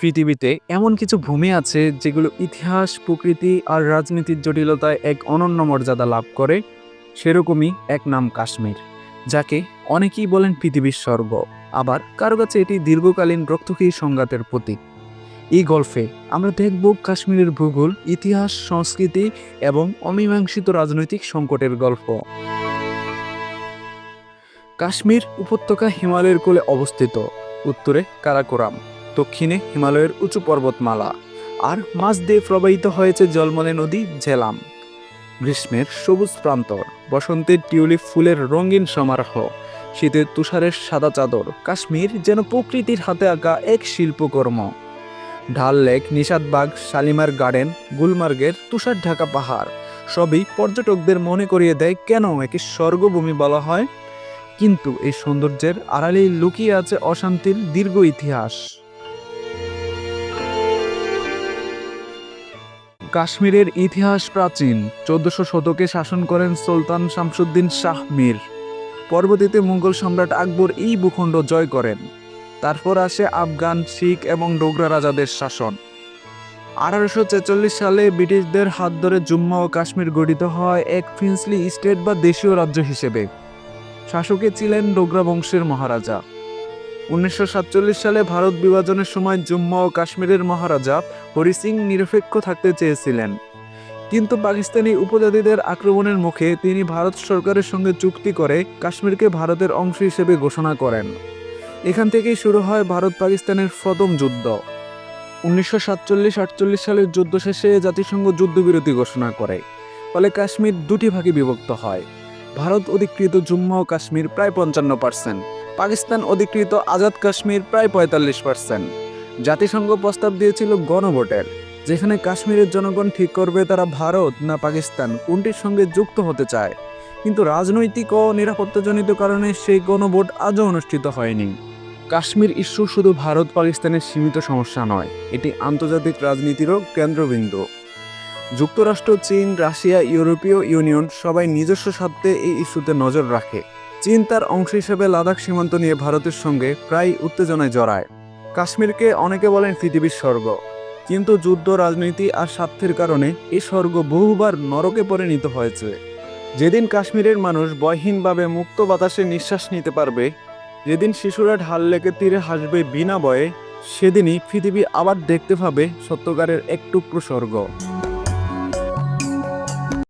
পৃথিবীতে এমন কিছু ভূমি আছে যেগুলো ইতিহাস, প্রকৃতি আর রাজনীতির জটিলতায় এক অনন্য মর্যাদা লাভ করে, সেরকমই এক নাম কাশ্মীর, যাকে অনেকেই বলেন পৃথিবীর স্বর্গ। আবার কারও কাছে এটি দীর্ঘকালীন রক্তক্ষয়ী সংঘাতের প্রতীক। এই গল্পে আমরা দেখব কাশ্মীরের ভূগোল, ইতিহাস, সংস্কৃতি এবং অমীমাংসিত রাজনৈতিক সংকটের গল্প। কাশ্মীর উপত্যকা হিমালয়ের কোলে অবস্থিত, উত্তরে কারাকোরাম। দক্ষিণে হিমালয়ের উঁচু পর্বতমালা, আর মাঝ দিয়ে প্রবাহিত হয়েছে জলমলে নদী ঝেলাম। গ্রীষ্মের সবুজ প্রান্তর, বসন্তের টিউলিপ ফুলের রঙিন সমারোহ, শীতের তুষারের সাদা চাদর, কাশ্মীর যেন প্রকৃতির হাতে আঁকা এক শিল্পকর্ম। ঢাল লেক নিষাদবাগ শালিমার গার্ডেন, গুলমার্গের তুষার ঢাকা পাহাড়, সবই পর্যটকদের মনে করিয়ে দেয় কেন একে স্বর্গভূমি বলা হয়? কিন্তু এই সৌন্দর্যের আড়ালেই লুকিয়ে আছে অশান্তির দীর্ঘ ইতিহাস। কাশ্মীরের ইতিহাস প্রাচীন। চোদ্দশো শতকে শাসন করেন সুলতান শামসুদ্দিন শাহ মীর। পরবর্তীতে মুঘল সম্রাট আকবর এই ভূখণ্ড জয় করেন। তারপর আসে আফগান, শিখ এবং ডোগরা রাজাদের শাসন। আঠারোশো ছেচল্লিশ সালে ব্রিটিশদের হাত ধরে জম্মু ও কাশ্মীর গঠিত হয় এক ফিন্সলি স্টেট বা দেশীয় রাজ্য হিসেবে। শাসকে ছিলেন ডোগরা বংশের মহারাজা। উনিশশো সাতচল্লিশ সালে ভারত বিভাজনের সময় জম্মু ও কাশ্মীরের মহারাজা হরি সিং নিরপেক্ষ থাকতে চেয়েছিলেন। কিন্তু পাকিস্তানি উপজাতিদের আক্রমণের মুখে তিনি ভারত সরকারের সঙ্গে চুক্তি করে কাশ্মীরকে ভারতের অংশ হিসেবে ঘোষণা করেন। এখান থেকেই শুরু হয় ভারত পাকিস্তানের প্রথম যুদ্ধ। উনিশশো সাতচল্লিশ আটচল্লিশ সালের যুদ্ধ শেষে জাতিসংঘ যুদ্ধবিরতি ঘোষণা করে, ফলে কাশ্মীর দুটি ভাগে বিভক্ত হয়। ভারত অধিকৃত জম্মু ও কাশ্মীর প্রায় পঞ্চান্ন পার্সেন্ট। পাকিস্তান অধিকৃত আজাদ কাশ্মীর প্রায় পঁয়তাল্লিশ পার্সেন্ট জাতিসংঘ প্রস্তাব দিয়েছিল গণভোটের, যেখানে কাশ্মীরের জনগণ ঠিক করবে তারা ভারত না পাকিস্তান কোনটির সঙ্গে যুক্ত হতে চায়। কিন্তু রাজনৈতিক ও নিরাপত্তাজনিত কারণে সেই গণভোট আজও অনুষ্ঠিত হয়নি। কাশ্মীর ইস্যু শুধু ভারত পাকিস্তানের সীমিত সমস্যা নয়, এটি আন্তর্জাতিক রাজনীতিরও কেন্দ্রবিন্দু। যুক্তরাষ্ট্র, চীন, রাশিয়া, ইউরোপীয় ইউনিয়ন সবাই নিজস্ব স্বার্থে এই ইস্যুতে নজর রাখে। চীন তার অংশ হিসেবে লাদাখ সীমান্ত নিয়ে ভারতের সঙ্গে প্রায় উত্তেজনায় জড়ায়। কাশ্মীরকে অনেকে বলেন পৃথিবীর স্বর্গ। কিন্তু যুদ্ধ, রাজনীতি আর স্বার্থের কারণে এই স্বর্গ বহুবার নরকে পরিণত হয়েছে। যেদিন কাশ্মীরের মানুষ বয়হীনভাবে মুক্ত বাতাসে নিঃশ্বাস নিতে পারবে, যেদিন শিশুরা ঢাল লেকে তীরে হাসবে বিনা বয়ে, সেদিনই পৃথিবী আবার দেখতে পাবে সত্যকারের এক টুকরো স্বর্গ।